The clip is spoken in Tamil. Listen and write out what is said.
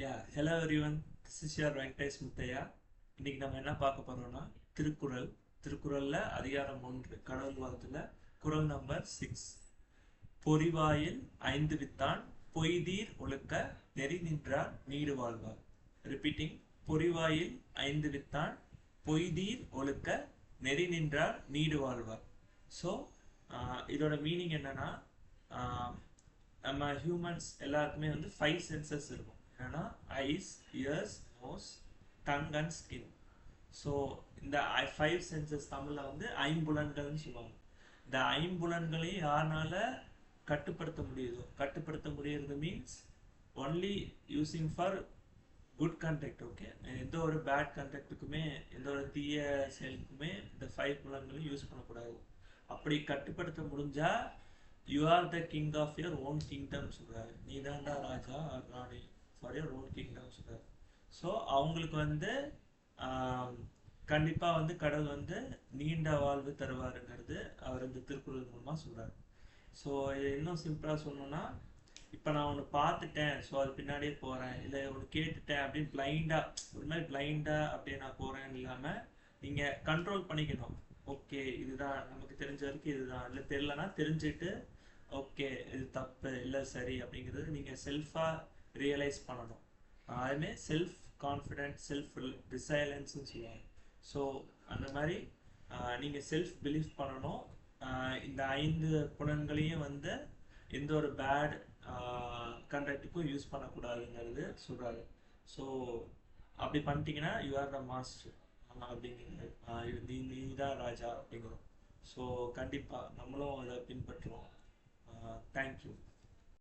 Yeah hello everyone this is your Venkatesh Muthaiah இன்னைக்கு நம்ம என்ன பார்க்க போறோம்னா திருக்குறள். திருக்குறள்ல அதிகாரம் ஒன்று கடவுள் வாதத்துல குறள் நம்பர் சிக்ஸ் பொறிவாயில் ஐந்து வித்தான் பொய்தீர் ஒழுக்க நெறி நின்றார் நீடு வாழ்வார். ரிப்பீட்டிங் பொறிவாயில் ஐந்து வித்தான் பொய்தீர் ஒழுக்க நெறி நின்றார் நீடு வாழ்வார். ஸோ இதோட மீனிங் என்னன்னா நம்ம ஹியூமன்ஸ் எல்லாருக்குமே வந்து ஃபைவ் சென்சஸ் இருக்கும். என்னன்னா eyes ears nose tongue and skin so இந்த ஃபைவ் சென்சஸ் தமிழில் வந்து ஐம்புலன்கள்னு சொல்லுவாங்க. இந்த ஐம்புலன்களையும் யாருனால கட்டுப்படுத்த முடியுதோ கட்டுப்படுத்த முடியறது means only using for good conduct okay எந்த ஒரு பேட் கண்டக்ட்டுக்குமே எந்த ஒரு தீய செயலுக்குமே இந்த ஃபைவ் புலன்களையும் யூஸ் பண்ணக்கூடாது. அப்படி கட்டுப்படுத்த முடிஞ்சால் you are the king of your own kingdom சொல்கிறாரு நீ தான்டா ராஜா ராணி ஃபார் யுவர் ஓன் கிங்டம் சொல்றாரு ஸோ அவங்களுக்கு வந்து கண்டிப்பாக வந்து கடவுள் வந்து நீண்ட வாழ்வு தருவாருங்கிறது அவர் இந்த திருக்குறள் மூலமாக சொல்கிறார் ஸோ இது இன்னும் சிம்பிளாக சொல்லணும்னா இப்போ நான் ஒன்று பார்த்துட்டேன் ஸோ அது பின்னாடியே போகிறேன் இல்லை ஒன்று கேட்டுட்டேன் அப்படின்னு பிளைண்டாக ஒரு மாதிரி பிளைண்டாக அப்படியே நான் போகிறேன்னு இல்லாமல் நீங்கள் கண்ட்ரோல் பண்ணிக்கணும். ஓகே இதுதான் நமக்கு தெரிஞ்ச வரைக்கும் இதுதான். இல்லை தெரிலனா தெரிஞ்சுட்டு ஓகே இது தப்பு இல்லை சரி அப்படிங்கிறது நீங்கள் செல்ஃபாக ரியலைஸ் பண்ணணும். அதுமே செல்ஃப் கான்ஃபிடென்ட் செல்ஃப் ரிசைலன்ஸ்னு சொல்லுவாங்க ஸோ அந்த மாதிரி நீங்கள் செல்ஃப் பிலீஃப் பண்ணணும். இந்த ஐந்து குணங்களையும் வந்து எந்த ஒரு பேட் கண்டக்ட்டுக்கும் யூஸ் பண்ணக்கூடாதுங்கிறது சொல்கிறாரு ஸோ அப்படி பண்ணிட்டீங்கன்னா யூ ஆர் த மாஸ்டர் அப்படிங்கிறது. நீ நீ தான் ராஜா அப்படிங்கிறோம். ஸோ கண்டிப்பாக நம்மளும் அதை பின்பற்றுவோம். தேங்க்யூ